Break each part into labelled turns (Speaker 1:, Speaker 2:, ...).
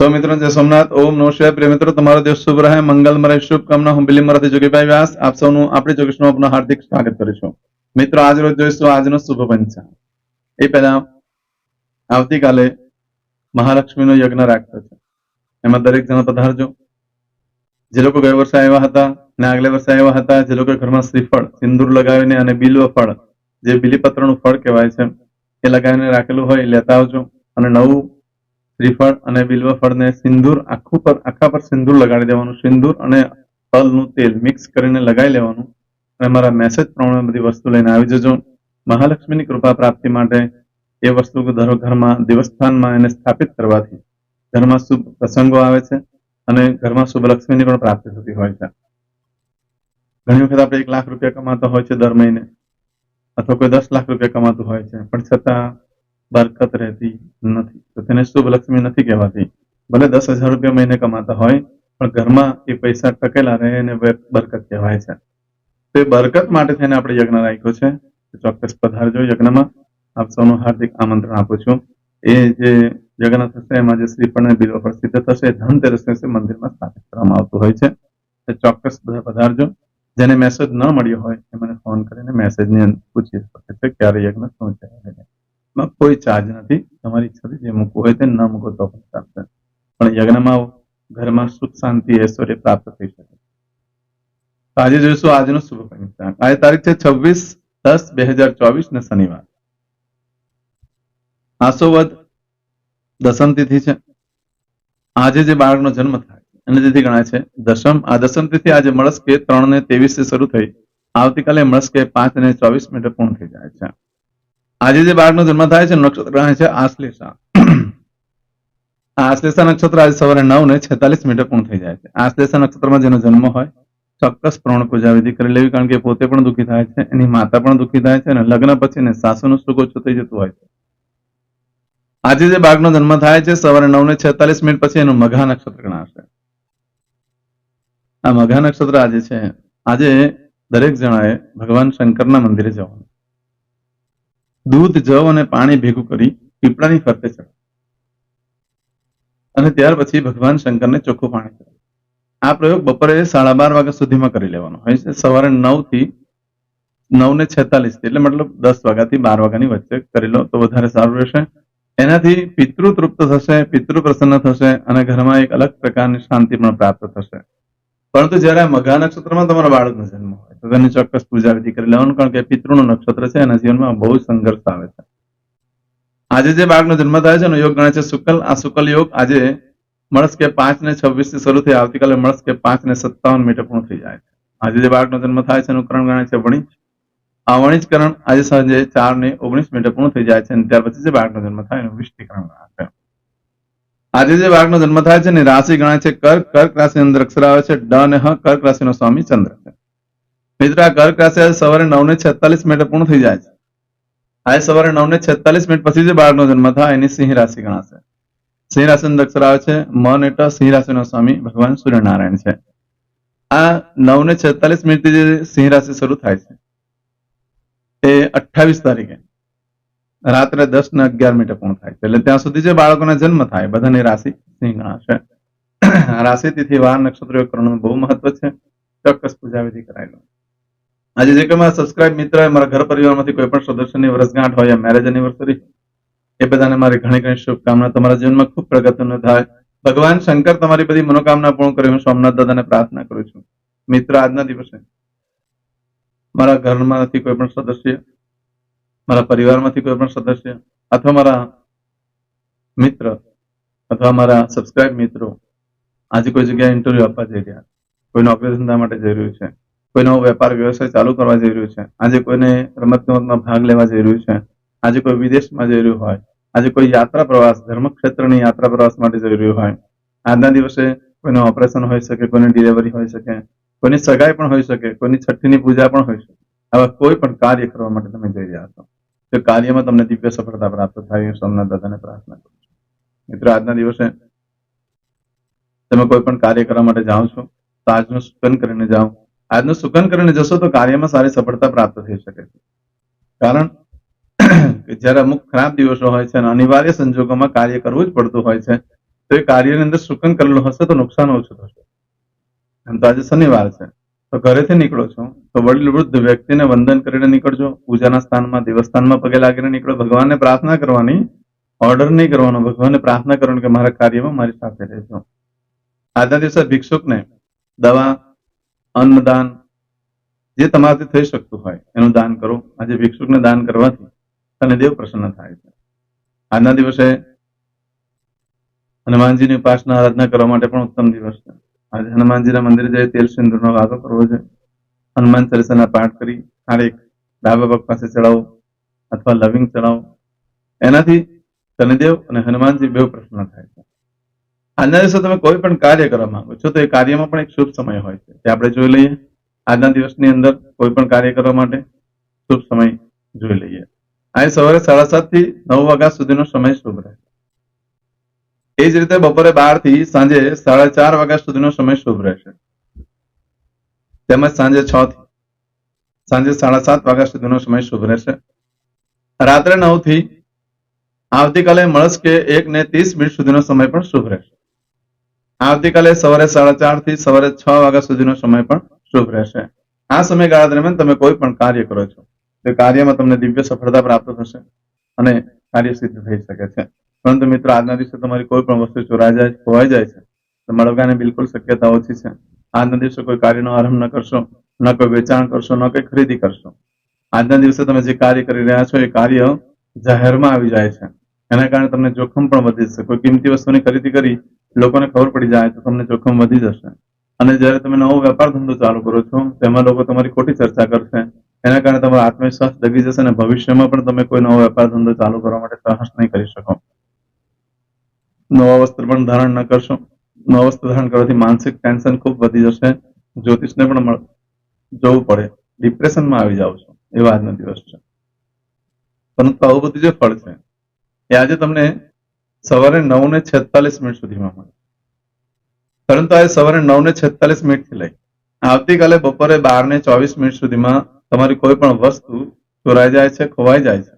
Speaker 1: સૌ મિત્રો જય સોમનાથ ઓમ નમઃ શિવાય પ્રિય મિત્રો તમારો દિવસ શુભ રહે મંગલમય શુભકામના હું બિલી મરાઠી જોગીભાઈ વ્યાસ આપ સૌનું આપણી જોગેશનું આપનું હાર્દિક સ્વાગત કરું છું મિત્રો આજ રોજ જોઈશું આજનો શુભ પંચાંગ એ પહેલા આવતીકાલે મહાલક્ષ્મીનો યજ્ઞ રાખતો છે એમાં દરેક જણા પધારજો જે લોકો ગયા વર્ષે આવ્યા હતા ને આગલે વર્ષે આવ્યા હતા જે લોકો ઘરમાં શ્રીફળ સિંદૂર લગાવીને અને બિલ્વ ફળ, જે બિલીપત્રનું ફળ કહેવાય છે, એ લગાવીને રાખેલું હોય, લેતા આવજો. અને નવું શ્રીફળ અને બિલ્વ ફળને સિંદૂર આખું પર આખા પર સિંદૂર લગાડી દેવાનું. સિંદૂર અને તલનું તેલ મિક્સ કરીને લગાવી લેવાનું. અને મારા મેસેજ પ્રમાણે બધી વસ્તુ લઈને આવી જજો. મહાલક્ષ્મીની કૃપા પ્રાપ્તિ માટે એ વસ્તુ ઘરમાં દેવસ્થાનમાં એને સ્થાપિત કરવાથી. ઘરમાં શુભ પ્રસંગો આવે છે અને ઘરમાં શુભ લક્ષ્મીની પણ પ્રાપ્તિ થતી હોય છે. ઘણી વખત આપણે એક લાખ રૂપિયા કમાતા હોય છે દર મહિને અથવા કોઈ દસ લાખ રૂપિયા કમાતું હોય છે. પણ છતાં બરકત રહેતી નથી. તો તેને શુભ લક્ષ્મી નથી કહેવાતી. ભલે દસ હજાર રૂપિયા મહિને કમાતા હોય, પણ ઘરમાં એ પૈસા ટકેલા રહે એને બરકત કહેવાય છે. તો એ બરકત માટે થઈને આપણે યજ્ઞ રાખ્યો છે. ચોક્કસ પધારજો યજ્ઞમાં. આપ સૌનું હાર્દિક આમંત્રણ આપું છું. એ જે યજ્ઞ થશે, એમાં જે શ્રીફળ બિલ્વ ફળ સિદ્ધ થશે, ધનતેરસ દિવસે મંદિરમાં સ્થાપિત કરવામાં આવતું હોય છે. તો ચોક્કસ બધા પધારજો. જેને મેસેજ ન મળ્યો હોય, એ મને ફોન કરીને મેસેજની પૂછી શકે છે ક્યારે યજ્ઞ શું છે. એમાં કોઈ ચાર્જ નથી. તમારી ઈચ્છાથી જે મૂકવું હોય તે ન મૂકો તો પણ ચાલશે. પણ યજ્ઞમાં ઘરમાં સુખ શાંતિ, ઐશ્વર્ય પ્રાપ્ત થઈ શકે. તો આજે જોઈશું આજનો શુભ પંચાંગ આજે તારીખ છે છવ્વીસ દસ બે હજાર ચોવીસ ને શનિવાર. આસોવદ દસમ તિથિ છે. આજે જે બાળકનો જન્મ થાય અને તિથિ ગણાય છે દશમ આ દસમ તિથિ આજે મળસ્કે ત્રણ ને ત્રેવીસ શરૂ થઈ. આવતીકાલે મળસ્કે પાંચ ને ચોવીસ મિનિટે પૂર્ણ થઈ જાય છે. આજે જે બાળકનો જન્મ થાય છે, નક્ષત્ર રહે છે આશ્લેષા. આશ્લેષા નક્ષત્ર આજે સવારે નવ ને છેતાલીસ મિનિટે પૂર્ણ થઈ જાય છે. આશ્લેષા નક્ષત્રમાં જેનો જન્મ હોય, ચોક્કસ પ્રણ પૂજા વિધિ કરી લેવી, કારણ કે પોતે પણ દુઃખી થાય છે, એની માતા પણ દુઃખી થાય છે, અને લગ્ન પછી ને સાસુનું સુખ થઈ જતું હોય છે. આજે જે બાળકનો જન્મ થાય છે, સવારે નવ ને છેતાલીસ મિનિટ પછી એનું મઘા નક્ષત્ર ગણાશે. આ મઘા નક્ષત્ર આજે છે. આજે દરેક જણાએ ભગવાન શંકરના મંદિરે જવાનું. દૂધ, જવ અને પાણી ભેગું કરી પીપળાની ફરતે ચડાવ અને ત્યાર પછી ભગવાન શંકરને ચોખ્ખું પાણી ચડાવ આ પ્રયોગ બપોરે સાડા બાર વાગ્યા સુધીમાં કરી લેવાનો. હોય છે, સવારે નવથી નવ ને છેતાલીસ એટલે મતલબ દસ વાગ્યાથી બાર વાગ્યાની વચ્ચે કરી લો તો વધારે સારું રહેશે. એનાથી પિતૃ તૃપ્ત થશે, પિતૃ પ્રસન્ન થશે અને ઘરમાં એક અલગ પ્રકારની શાંતિ પણ પ્રાપ્ત થશે. પરંતુ જયારે મઘા નક્ષત્રમાં તમારા બાળકનો જન્મ હોય, તો તેની ચોક્કસ પૂજા વિધિ કરી લેવાનું, કારણ કે પિતૃનું નક્ષત્ર છે, એના જીવનમાં બહુ સંઘર્ષ આવે છે. આજે જે બાળકનો જન્મ થાય છે, એનો યોગ ગણાય છે શુકલ. આ શુકલ યોગ આજે મળસ કે પાંચ ને છવ્વીસથી શરૂ થઈ આવતીકાલે મળસ કે પાંચ ને સત્તાવન મિનિટે પૂર્ણ થઈ જાય છે. આજે જે બાળકનો જન્મ થાય છે, એનું કરણ ગણાય છે વણિજ. આ વણિજકરણ આજે સાંજે ચાર ને ઓગણીસ મિનિટે પૂર્ણ થઈ જાય છે, અને ત્યાર પછી જે બાળકનો જન્મ થાય, એનું વિષ્ટિકરણ ગણાશે આજે જે વાઘનો જન્મ થાય છે એની રાશિ ગણાય છે કર્ક. કર્ક રાશિ અંદર અક્ષર આવે છે ડ અને હ. કર્ક રાશિનો સ્વામી ચંદ્ર છે. મિત્ર, આ કર્ક રાશિ આજે સવારે નવ ને છેતાલીસ મિનિટે પૂર્ણ થઈ જાય છે. આજે સવારે નવ ને છેતાલીસ મિનિટ પછી જે બાળકનો જન્મ થાય એની સિંહ રાશિ ગણાશે. સિંહ રાશિ અંદર અક્ષર આવે છે મ અને ટ. સિંહ રાશિનો સ્વામી ભગવાન સૂર્યનારાયણ છે. આ નવ ને છેતાલીસ મિનિટથી જે સિંહ રાશિ શરૂ થાય છે. તે અઠ્ઠાવીસ તારીખે. રાત્રે દસ ને અગિયાર મિનિટે પૂર્ણ થાય છે. એટલે ત્યાં સુધી જે બાળકોને જન્મ થાય, બધાની રાશિ સિંહ છે. રાશિ તિથિ, વાર, નક્ષત્ર કરણનું બહુ મહત્વ છે. ચોક્કસ પૂજા વિધિ આજે જે કોઈ મારા સબસ્ક્રાઇબ મિત્ર મારા ઘર પરિવારમાંથી કોઈ પણ સદસ્યની વર્ષગાંઠ હોય મેરેજ એનિવર્સરી એ બધાને મારી ઘણી ઘણી શુભકામના. તમારા જીવનમાં ખૂબ પ્રગતિનો થાય ભગવાન શંકર તમારી બધી મનોકામના પૂર્ણ કરી, હું સોમનાથ દાદાને પ્રાર્થના કરું છું. મિત્ર, આજના દિવસે મારા ઘરમાંથી કોઈ પણ સદસ્ય મારા પરિવારમાંથી કોઈ પણ સદસ્ય અથવા મારા મિત્ર અથવા મારા સબસ્ક્રાઇબ મિત્રો આજે કોઈ જગ્યાએ ઇન્ટરવ્યુ આપવા જઈ રહ્યા. કોઈ નોકરી ધંધા માટે જઈ રહ્યું છે. કોઈ નવો વેપાર, વ્યવસાય ચાલુ કરવા જઈ રહ્યું છે. આજે કોઈને રમત ગમતમાં ભાગ લેવા જઈ રહ્યું છે. આજે કોઈ વિદેશમાં જઈ રહ્યું હોય. આજે કોઈ યાત્રા પ્રવાસ ધર્મ ક્ષેત્રની યાત્રા પ્રવાસ માટે જઈ રહ્યું હોય. આજના દિવસે કોઈનું ઓપરેશન હોઈ શકે, કોઈની ડિલિવરી હોઈ શકે, કોઈની સગાઈ પણ હોઈ શકે, કોઈની છઠ્ઠીની પૂજા પણ હોઈ શકે. આવા કોઈ પણ કાર્ય કરવા માટે તમે જઈ રહ્યા છો. તો કાર્યમાં તમને દિવ્ય સફળતા પ્રાપ્ત થાય એ સોમનાથ દાદાને પ્રાર્થના કરું છું. મિત્રો, આજના દિવસે તમે કોઈ પણ કાર્ય કરવા માટે જાઓ છો, તો આજનું સુકન કરીને જાઓ. આજનું સુકન કરીને જશો તો કાર્યમાં સારી સફળતા પ્રાપ્ત થઈ શકે છે. કારણ કે જ્યારે અમુક ખરાબ દિવસો હોય છે અને અનિવાર્ય સંજોગોમાં કાર્ય કરવું જ પડતું હોય છે, તો એ કાર્યની અંદર સુકન કરેલું હશે તો નુકસાન ઓછું થશે. એમ તો આજે શનિવાર છે. તો ઘરેથી નીકળો છો. તો વડીલ વૃદ્ધ વ્યક્તિને વંદન કરીને નીકળજો. પૂજાના સ્થાનમાં, દેવસ્થાનમાં પગે લાગીને નીકળો. ભગવાનને પ્રાર્થના કરવાની ઓર્ડર નહીં કરવાનો. ભગવાનને પ્રાર્થના કરવાની કે મારા કાર્યમાં મારી સાથે રહેજો. આજના દિવસે ભિક્ષુકને દવા, અન્નદાન જે તમારાથી થઈ શકતું હોય, એનું દાન કરો. આજે ભિક્ષુકને દાન કરવાથી અને દેવ પ્રસન્ન થાય છે. આજના દિવસે હનુમાનજીની ઉપાસના, આરાધના કરવા માટે પણ ઉત્તમ દિવસ છે. હનુમાનજીના મંદિરે જઈ તેલ સિંદૂરનો વાગો કરવો છે. હનુમાન ચાલીસાના પાઠ કરી આરેક ડાબા પગ પાસે ચડાવો અથવા લવિંગ ચડાવો. એનાથી શનિદેવ અને હનુમાનજી બે પ્રસન્ન થાય છે. આજના દિવસે તમે કોઈ પણ કાર્ય કરવા માંગો છો તો એ કાર્યમાં પણ એક શુભ સમય હોય છે. તે આપણે જોઈ લઈએ. આજના દિવસની અંદર કોઈ પણ કાર્ય કરવા માટે શુભ સમય જોઈ લઈએ. આજે સવારે સાડા સાતથી નવ વાગ્યા સુધીનો સમય શુભ રહે એ જ રીતે બપોરે બારથી સાંજે સાડા ચાર વાગ્યા સુધીનો સમય શુભ રહેશે. તેમજ સાંજે છ થી સાંજે સાડા સાત વાગ્યા સુધીનો સમય શુભ રહેશે. રાત્રે નવથી આવતીકાલે મળસ્કે એક ને ત્રીસ મિનિટ સુધીનો સમય પણ શુભ રહેશે. આવતીકાલે સવારે સાડા ચારથી સવારે છ વાગ્યા સુધીનો સમય પણ શુભ રહેશે. આ સમયગાળા દરમિયાન તમે કોઈ પણ કાર્ય કરો છો. તે કાર્યમાં તમને દિવ્ય સફળતા પ્રાપ્ત થશે અને કાર્ય સિદ્ધ થઈ શકે છે. પરંતુ મિત્રો, આજના દિવસે તમારી કોઈ પણ વસ્તુ ચોરાઈ જાય, ખોવાઈ જાય છે, તો મળવાની બિલકુલ શક્યતા ઓછી છે. આજના દિવસે કોઈ કાર્યનો આરંભ ન કરશો, ન કોઈ વેચાણ કરશો, ન કોઈ ખરીદી કરશો. આજના દિવસે તમે જે કાર્ય કરી રહ્યા છો, એ કાર્ય જાહેરમાં આવી જાય છે. એના કારણે તમને જોખમ પણ વધી જશે. કોઈ કિંમતી વસ્તુની ખરીદી કરી, લોકોને ખબર પડી જાય તો તમને જોખમ વધી જશે. અને જ્યારે તમે નવો વેપાર ધંધો ચાલુ કરો છો, તેમાં લોકો તમારી ખોટી ચર્ચા કરશે. એના કારણે તમારો આત્મવિશ્વાસ ડગી જશે અને ભવિષ્યમાં પણ તમે કોઈ નવો વેપાર ધંધો ચાલુ કરવા માટે સાહસ નહીં કરી શકો. નવા વસ્ત્ર પણ ધારણ ન કરશો. નવા વસ્ત્ર ધારણ કરવાથી માનસિક ટેન્શન ખૂબ વધી જશે. જ્યોતિષને પણ જવું પડે. ડિપ્રેશનમાં આવી જાવ છો. એવા આજનો દિવસ છે. પરંતુ આવું બધું જે ફળ છે, એ આજે તમને સવારે નવ ને છેતાલીસ મિનિટ સુધીમાં મળે. પરંતુ આજે સવારે નવ ને છેતાલીસ મિનિટથી લઈ આવતીકાલે બપોરે બાર ને ચોવીસ મિનિટ સુધીમાં તમારી કોઈ પણ વસ્તુ ચોરાઈ જાય છે, ખોવાઈ જાય છે,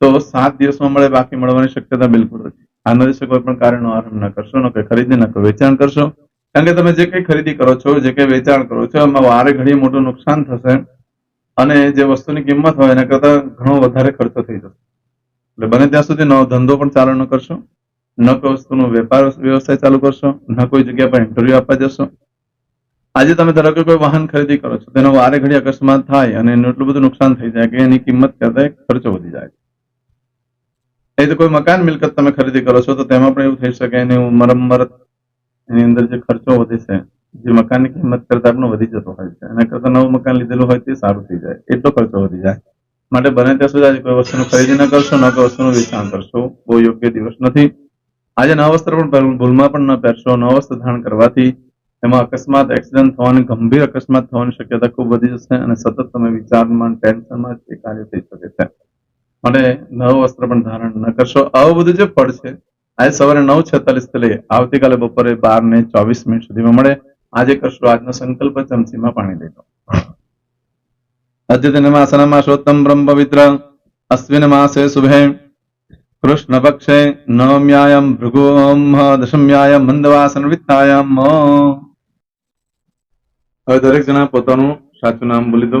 Speaker 1: તો સાત દિવસમાં મળે, બાકી મળવાની શક્યતા બિલકુલ નથી. આના વિશે કોઈ પણ કાર્યનો આરંભ ન કરશો, ન કોઈ ખરીદી, ન કોઈ વેચાણ કરશો. કારણ કે તમે જે કંઈ ખરીદી કરો છો, જે કંઈ વેચાણ કરો છો, એમાં વારે ઘડીએ મોટું નુકસાન થશે અને જે વસ્તુની કિંમત હોય એના કરતા ઘણો વધારે ખર્ચો થઈ જશે. એટલે બને ત્યાં સુધી નવો ધંધો પણ ચાલુ ન કરશો, ન કોઈ વસ્તુનો વેપાર વ્યવસાય ચાલુ કરશો, ન કોઈ જગ્યા પર ઇન્ટરવ્યુ આપવા જશો. આજે તમે ધારો કે કોઈ વાહન ખરીદી કરો છો, તેનો વારે ઘડી અકસ્માત થાય અને એનું એટલું બધું નુકસાન થઈ જાય કે એની કિંમત કરતા ખર્ચો વધી જાય. તો કોઈ મકાન મિલકત તમે ખરીદી કરો છો, તો તેમાં પણ એવું થઈ શકે એની મરમ્મત એની અંદર જે ખર્ચો વધે છે, જે મકાનની કિંમત કરતા પણ વધી જતો હોય છે. એના કરતા નવું મકાન લીધેલું હોય તે સારું થઈ જાય. એટલો ખર્ચો વધી જાય. માટે બને ત્યાં સુધી આજે કોઈ વસ્તુનું ખરીદી ન કરશો, ન કોઈ વસ્તુનું વેચાણ કરશો. બહુ યોગ્ય દિવસ નથી. આજે નવા વસ્ત્ર પણ ભૂલમાં પણ ન પહેરશો. નવા વસ્ત્ર ધારણ કરવાથી એમાં અકસ્માત, એક્સિડન્ટ થવાની, ગંભીર અકસ્માત થવાની શક્યતા ખૂબ વધી જશે અને સતત તમે વિચારમાં, ટેન્શનમાં એ કાર્ય થઈ શકે છે. માટે નવ વસ્ત્ર પણ ધારણ ન કરશો. આવું બધું જે પડશે આજે સવારે નવ છેતાલીસથી લઈ આવતીકાલે બપોરે બાર ને ચોવીસ મિનિટ સુધીમાં મળે. આજે કરશો આજનો સંકલ્પ, ચમચીમાં પાણી લેતો અદ્યતનમાસનમાશોત્તમ બ્રહ્મ પવિત્ર અશ્વિન માસે શુભે. કૃષ્ણ પક્ષે નવમ્યાયમ ભૃગુમ દશમ્યાયમ મંદવાસન વિત્તાયામ. હવે દરેક જણા પોતાનું સાચું નામ બોલી દો.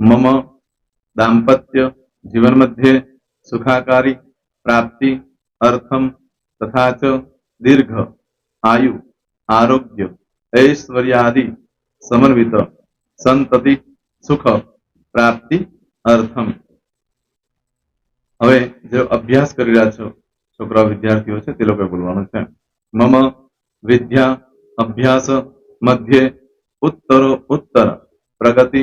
Speaker 1: મમ દાંપત્ય જીવન મધ્યે સુખાકારી પ્રાપ્તિ અર્થમ તથા ચ દીર્ઘ આયુ આરોગ્ય ઐશ્વર્યાદિ સમન્વિત સંતતિ સુખ પ્રાપ્તિ અર્થમ હવે જે અભ્યાસ કરી રહ્યા છો, છોકરા વિદ્યાર્થીઓ છે, તે લોકોએ બોલવાનું છે. મમ વિદ્યા અભ્યાસ મધ્યે ઉત્તરો ઉત્તર, પ્રગતિ